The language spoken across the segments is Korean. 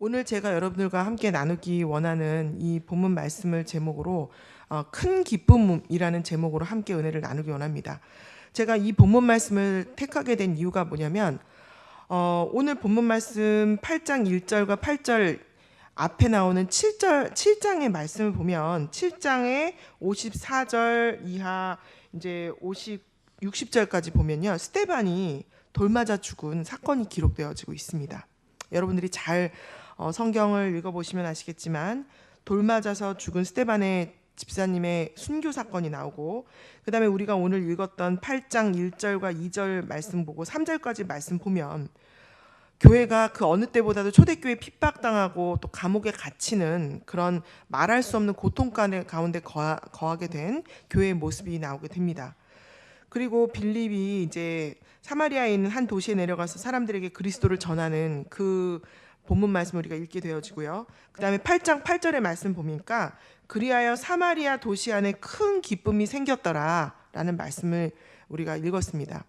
오늘 제가 여러분들과 함께 나누기 원하는 이 본문 말씀을 제목으로 어, 큰 기쁨이라는 제목으로 함께 은혜를 나누기 원합니다. 제가 이 본문 말씀을 택하게 된 이유가 뭐냐면 어, 오늘 본문 말씀 8장 1절과 8절 앞에 나오는 7절 7장의 말씀을 보면 7장의 54절 이하 이제 50 60절까지 보면요. 스테반이 돌 맞아 죽은 사건이 기록되어지고 있습니다. 여러분들이 잘 어, 성경을 읽어보시면 아시겠지만 돌 맞아서 죽은 스테반의 집사님의 순교 사건이 나오고 그 다음에 우리가 오늘 읽었던 8장 1절과 2절 말씀 보고 3절까지 말씀 보면 교회가 그 어느 때보다도 초대교회 핍박당하고 또 감옥에 갇히는 그런 말할 수 없는 고통 가운데 거하, 거하게 된 교회의 모습이 나오게 됩니다. 그리고 빌립이 이제 사마리아에 있는 한 도시에 내려가서 사람들에게 그리스도를 전하는 그 본문 말씀 우리가 읽게 되어지고요. 그다음에 8장 8절의 말씀 보니까 그리하여 사마리아 도시 안에 큰 기쁨이 생겼더라라는 말씀을 우리가 읽었습니다.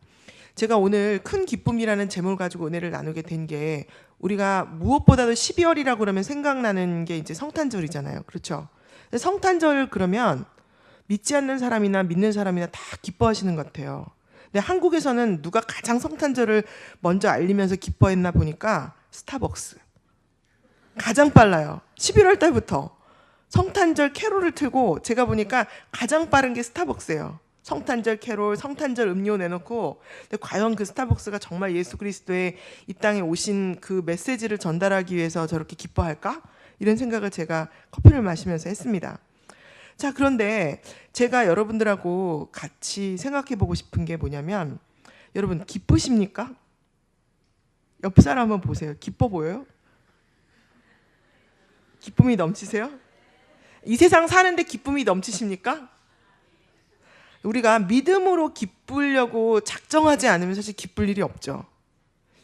제가 오늘 큰 기쁨이라는 제목을 가지고 은혜를 나누게 된 게 우리가 무엇보다도 12월이라고 그러면 생각나는 게 이제 성탄절이잖아요. 그렇죠? 성탄절 그러면 믿지 않는 사람이나 믿는 사람이나 다 기뻐하시는 것 같아요. 근데 한국에서는 누가 가장 성탄절을 먼저 알리면서 기뻐했나 보니까 스타벅스. 가장 빨라요. 11월 달부터 성탄절 캐롤을 틀고 제가 보니까 가장 빠른 게 스타벅스예요. 성탄절 캐롤, 성탄절 음료 내놓고 근데 과연 그 스타벅스가 정말 예수 그리스도의 이 땅에 오신 그 메시지를 전달하기 위해서 저렇게 기뻐할까? 이런 생각을 제가 커피를 마시면서 했습니다. 자, 그런데 제가 여러분들하고 같이 생각해 보고 싶은 게 뭐냐면 여러분 기쁘십니까? 옆 사람 한번 보세요. 기뻐 보여요? 기쁨이 넘치세요? 이 세상 사는데 기쁨이 넘치십니까? 우리가 믿음으로 기쁘려고 작정하지 않으면 사실 기쁠 일이 없죠.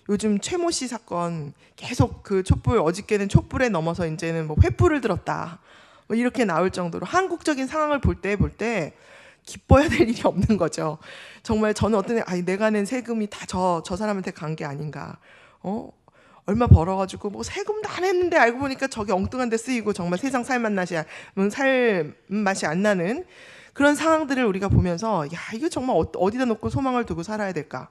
요즘 최모 씨 사건 계속 그 촛불 어저께는 촛불에 넘어서 이제는 뭐 횃불을 들었다. 뭐 이렇게 나올 정도로 한국적인 상황을 볼 때 볼 때 기뻐야 될 일이 없는 거죠. 정말 저는 어떤 아니 내가 낸 세금이 다저저 사람한테 간 게 아닌가. 어? 얼마 벌어가지고 뭐 세금도 안 했는데 알고 보니까 저게 엉뚱한 데 쓰이고 정말 세상 살맛 맛이 살 맛이 안 나는 그런 상황들을 우리가 보면서 야 이거 정말 어, 어디다 놓고 소망을 두고 살아야 될까?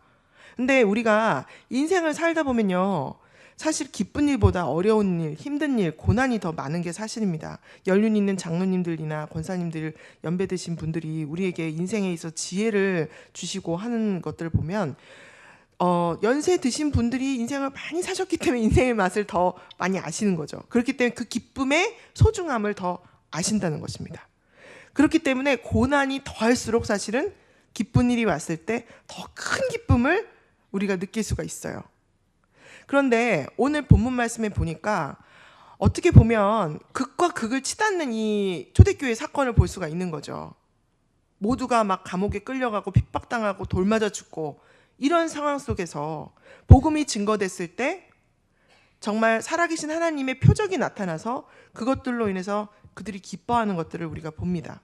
근데 우리가 인생을 살다 보면요. 사실 기쁜 일보다 어려운 일, 힘든 일, 고난이 더 많은 게 사실입니다. 연륜 있는 장로님들이나 권사님들 연배 드신 분들이 우리에게 인생에 있어 지혜를 주시고 하는 것들을 보면 어, 연세 드신 분들이 인생을 많이 사셨기 때문에 인생의 맛을 더 많이 아시는 거죠. 그렇기 때문에 그 기쁨의 소중함을 더 아신다는 것입니다. 그렇기 때문에 고난이 더할수록 사실은 기쁜 일이 왔을 때 더 큰 기쁨을 우리가 느낄 수가 있어요. 그런데 오늘 본문 말씀에 보니까 어떻게 보면 극과 극을 치닫는 이 초대교회 사건을 볼 수가 있는 거죠. 모두가 막 감옥에 끌려가고 핍박당하고 돌 맞아 죽고 이런 상황 속에서 복음이 증거됐을 때 정말 살아계신 하나님의 표적이 나타나서 그것들로 인해서 그들이 기뻐하는 것들을 우리가 봅니다.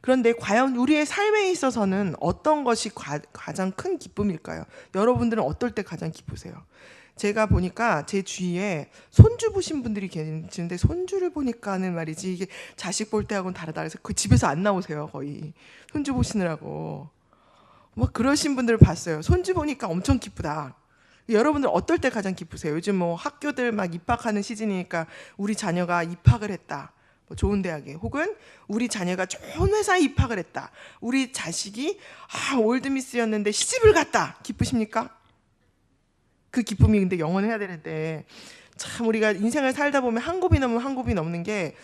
그런데 과연 우리의 삶에 있어서는 어떤 것이 가, 장 큰 기쁨일까요? 여러분들은 어떨 때 가장 기쁘세요? 제가 보니까 제 주위에 손주 보신 분들이 계시는데 손주를 보니까는 말이지 이게 자식 볼 때하고는 다르다 그래서 그 집에서 안 나오세요 거의 손주 보시느라고 뭐 그러신 분들을 봤어요. 손주 보니까 엄청 기쁘다. 여러분들 어떨 때 가장 기쁘세요? 요즘 뭐 학교들 막 입학하는 시즌이니까 우리 자녀가 입학을 했다. 뭐 좋은 대학에. 혹은 우리 자녀가 좋은 회사에 입학을 했다. 우리 자식이 아 올드미스였는데 시집을 갔다. 기쁘십니까? 그 기쁨이 근데 영원해야 되는데. 참 우리가 인생을 살다 보면 한 곱이 넘으면 한 곱이 넘는 게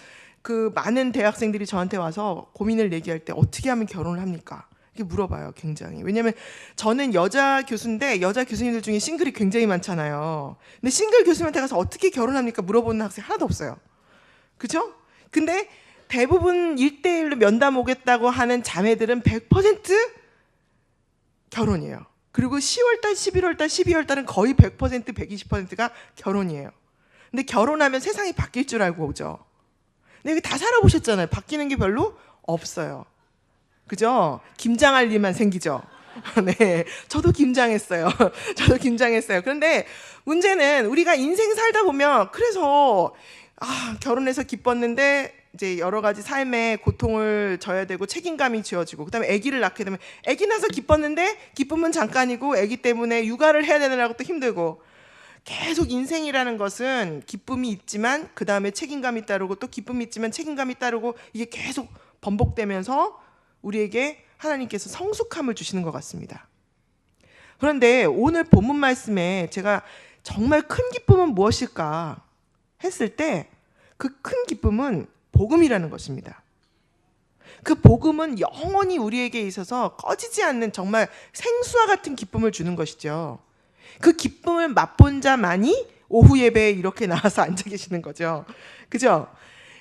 그 많은 대학생들이 저한테 와서 고민을 얘기할 때 어떻게 하면 결혼을 합니까? 이렇게 물어봐요, 굉장히. 왜냐면 저는 여자 교수인데 여자 교수님들 중에 싱글이 굉장히 많잖아요. 근데 싱글 교수님한테 가서 어떻게 결혼합니까? 물어보는 학생 하나도 없어요. 그죠? 근데 대부분 일대일로 면담 오겠다고 하는 자매들은 100% 결혼이에요. 그리고 10월달, 11월달, 12월달은 거의 100%, 120%가 결혼이에요. 근데 결혼하면 세상이 바뀔 줄 알고 오죠. 근데 다 살아보셨잖아요. 바뀌는 게 별로 없어요. 그죠? 김장할 일만 생기죠. 네, 저도 긴장했어요. 저도 긴장했어요. 그런데 문제는 우리가 인생 살다 보면 그래서 아, 결혼해서 기뻤는데 이제 여러 가지 삶의 고통을 져야 되고 책임감이 지어지고 그다음에 아기를 낳게 되면 아기 낳아서 기뻤는데 기쁨은 잠깐이고 아기 때문에 육아를 해야 되느라고 또 힘들고 계속 인생이라는 것은 기쁨이 있지만 그 다음에 책임감이 따르고 또 기쁨이 있지만 책임감이 따르고 이게 계속 번복되면서 우리에게 하나님께서 성숙함을 주시는 것 같습니다. 그런데 오늘 본문 말씀에 제가 정말 큰 기쁨은 무엇일까 했을 때 그 큰 기쁨은 복음이라는 것입니다. 그 복음은 영원히 우리에게 있어서 꺼지지 않는 정말 생수와 같은 기쁨을 주는 것이죠. 그 기쁨을 맛본 자만이 오후 예배에 이렇게 나와서 앉아 계시는 거죠. 그죠?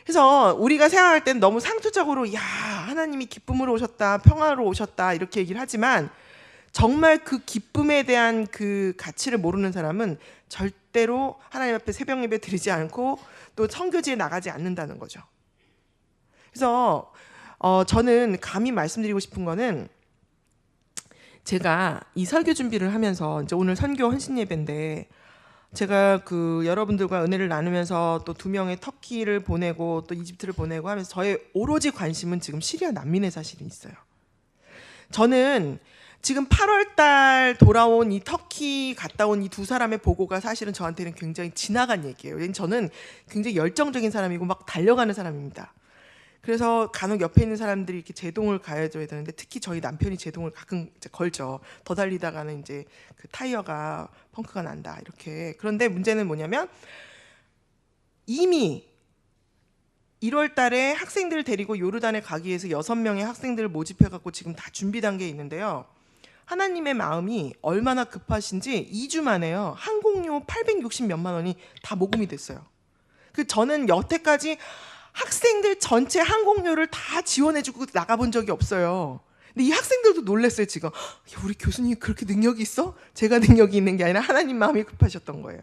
그래서 우리가 생각할 땐 너무 상투적으로 야 하나님이 기쁨으로 오셨다 평화로 오셨다 이렇게 얘기를 하지만 정말 그 기쁨에 대한 그 가치를 모르는 사람은 절대로 하나님 앞에 새벽 예배 드리지 않고 또 성교지에 나가지 않는다는 거죠. 그래서 어, 저는 감히 말씀드리고 싶은 거는 제가 이 설교 준비를 하면서 이제 오늘 선교 헌신 예배인데 제가 그 여러분들과 은혜를 나누면서 또 두 명의 터키를 보내고 또 이집트를 보내고 하면서 저의 오로지 관심은 지금 시리아 난민의 사실이 있어요. 저는 지금 8월 달 돌아온 이 터키 갔다 온 이 두 사람의 보고가 사실은 저한테는 굉장히 지나간 얘기예요. 저는 굉장히 열정적인 사람이고 막 달려가는 사람입니다. 그래서 간혹 옆에 있는 사람들이 이렇게 제동을 가해줘야 되는데 특히 저희 남편이 제동을 가끔 이제 걸죠. 더 달리다가는 이제 그 타이어가 펑크가 난다 이렇게. 그런데 문제는 뭐냐면 이미 1월 달에 학생들을 데리고 요르단에 가기 위해서 여섯 명의 학생들을 모집해 갖고 지금 다 준비 단계에 있는데요. 하나님의 마음이 얼마나 급하신지 2주 만에요. 항공료 860 몇만 원이 다 모금이 됐어요. 그 저는 여태까지 학생들 전체 항공료를 다 지원해주고 나가본 적이 없어요. 근데 이 학생들도 놀랐어요 지금. 야, 우리 교수님이 그렇게 능력이 있어? 제가 능력이 있는 게 아니라 하나님 마음이 급하셨던 거예요.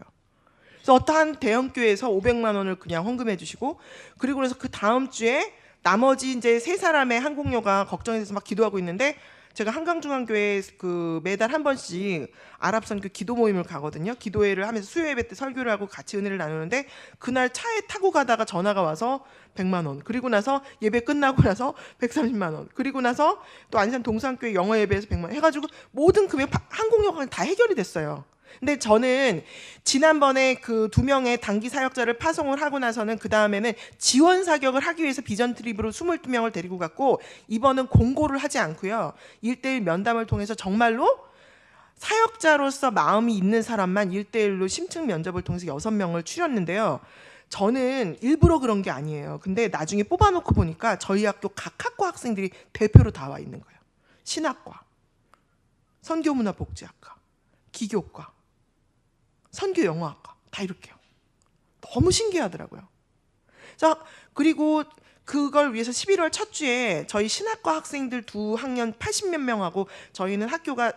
그래서 어떠한 대형 교회에서 500만 원을 그냥 헌금해 주시고 그리고 그래서 그 다음 주에 나머지 이제 세 사람의 항공료가 걱정이 돼서 막 기도하고 있는데 제가 한강중앙교회 그 매달 한 번씩 아랍 선교 기도 모임을 가거든요. 기도회를 하면서 수요 예배 때 설교를 하고 같이 은혜를 나누는데 그날 차에 타고 가다가 전화가 와서 100만 원. 그리고 나서 예배 끝나고 나서 130만 원. 그리고 나서 또 안산 동산교회 영어 예배에서 100만 원 해가지고 모든 금액 항공료가 다 해결이 됐어요. 근데 저는 지난번에 그 두 명의 단기 사역자를 파송을 하고 나서는 그 다음에는 지원 사격을 하기 위해서 비전 트립으로 22명을 데리고 갔고 이번은 공고를 하지 않고요. 1대1 면담을 통해서 정말로 사역자로서 마음이 있는 사람만 1대1로 심층 면접을 통해서 6명을 추렸는데요. 저는 일부러 그런 게 아니에요. 근데 나중에 뽑아놓고 보니까 저희 학교 각 학과 학생들이 대표로 다 와 있는 거예요. 신학과, 선교문화복지학과, 기교과, 선교 영어학과 다 이렇게요. 너무 신기하더라고요. 자 그리고 그걸 위해서 11월 첫 주에 저희 신학과 학생들 두 학년 80몇 명하고 저희는 학교가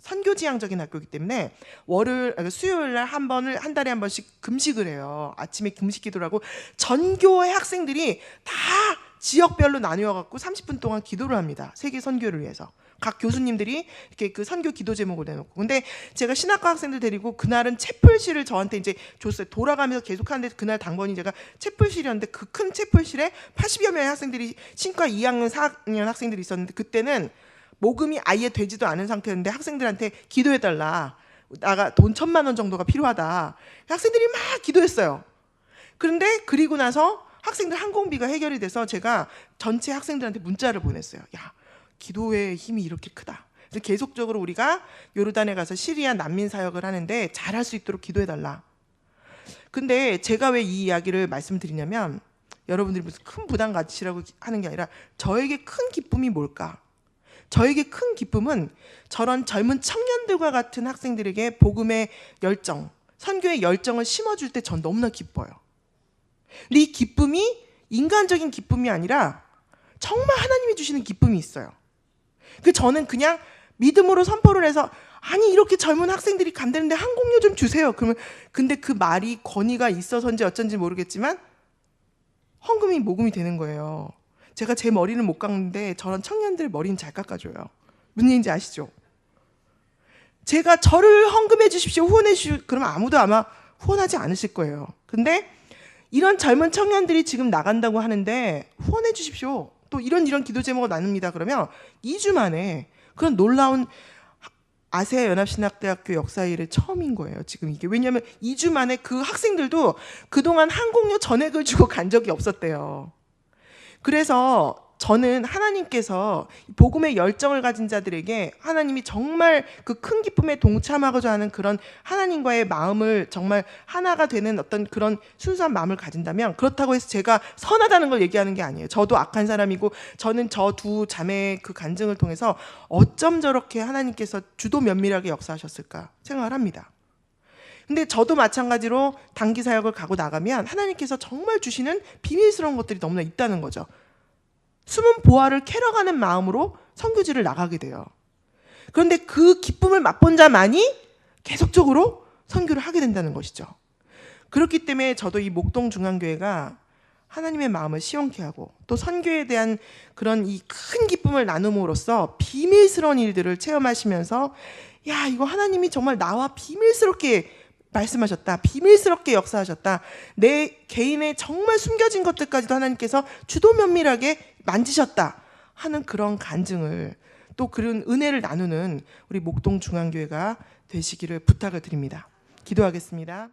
선교지향적인 학교이기 때문에 월요일 아니, 수요일 날 한 번을 한 달에 한 번씩 금식을 해요. 아침에 금식 기도를 하고 전교의 학생들이 다 지역별로 나뉘어 갖고 30분 동안 기도를 합니다. 세계 선교를 위해서. 각 교수님들이 이렇게 그 선교 기도 제목을 내놓고. 근데 제가 신학과 학생들 데리고 그날은 채플실을 저한테 이제 줬어요. 돌아가면서 계속 하는데 그날 당번이 제가 채플실이었는데 그 큰 채플실에 80여 명의 학생들이 신과 2학년 4학년 학생들이 있었는데 그때는 모금이 아예 되지도 않은 상태였는데 학생들한테 기도해 달라. 나가 돈 천만 원 정도가 필요하다. 학생들이 막 기도했어요. 그런데 그리고 나서 학생들 항공비가 해결이 돼서 제가 전체 학생들한테 문자를 보냈어요 야 기도의 힘이 이렇게 크다. 그래서 계속적으로 우리가 요르단에 가서 시리아 난민 사역을 하는데 잘할 수 있도록 기도해 달라. 근데 제가 왜 이 이야기를 말씀드리냐면 여러분들이 무슨 큰 부담 가지라고 하는 게 아니라 저에게 큰 기쁨이 뭘까? 저에게 큰 기쁨은 저런 젊은 청년들과 같은 학생들에게 복음의 열정, 선교의 열정을 심어줄 때 전 너무나 기뻐요. 근데 이 기쁨이 인간적인 기쁨이 아니라 정말 하나님이 주시는 기쁨이 있어요. 그 저는 그냥 믿음으로 선포를 해서 아니 이렇게 젊은 학생들이 간다는데 항공료 좀 주세요. 그러면 근데 그 말이 권위가 있어서인지 어쩐지 모르겠지만 헌금이 모금이 되는 거예요. 제가 제 머리는 못 깎는데 저런 청년들 머리는 잘 깎아줘요. 무슨 얘기인지 아시죠? 제가 저를 헌금해 주십시오, 후원해 주십시오. 그러면 아무도 아마 후원하지 않으실 거예요. 근데 이런 젊은 청년들이 지금 나간다고 하는데 후원해 주십시오. 또 이런 이런 기도 제목을 나눕니다. 그러면 2주 만에 그런 놀라운 아세아 연합신학대학교 역사 일의 처음인 거예요. 지금 이게 왜냐하면 2주 만에 그 학생들도 그동안 항공료 전액을 주고 간 적이 없었대요. 그래서 저는 하나님께서 복음의 열정을 가진 자들에게 하나님이 정말 그 큰 기쁨에 동참하고자 하는 그런 하나님과의 마음을 정말 하나가 되는 어떤 그런 순수한 마음을 가진다면 그렇다고 해서 제가 선하다는 걸 얘기하는 게 아니에요. 저도 악한 사람이고 저는 저 두 자매의 그 간증을 통해서 어쩜 저렇게 하나님께서 주도 면밀하게 역사하셨을까 생각을 합니다. 근데 저도 마찬가지로 단기 사역을 가고 나가면 하나님께서 정말 주시는 비밀스러운 것들이 너무나 있다는 거죠. 숨은 보화를 캐러가는 마음으로 선교지를 나가게 돼요. 그런데 그 기쁨을 맛본 자만이 계속적으로 선교를 하게 된다는 것이죠. 그렇기 때문에 저도 이 목동 중앙교회가 하나님의 마음을 시원케 하고 또 선교에 대한 그런 이 큰 기쁨을 나눔으로써 비밀스러운 일들을 체험하시면서 야 이거 하나님이 정말 나와 비밀스럽게 말씀하셨다. 비밀스럽게 역사하셨다. 내 개인의 정말 숨겨진 것들까지도 하나님께서 주도 면밀하게 만지셨다. 하는 그런 간증을 또 그런 은혜를 나누는 우리 목동 중앙교회가 되시기를 부탁을 드립니다. 기도하겠습니다.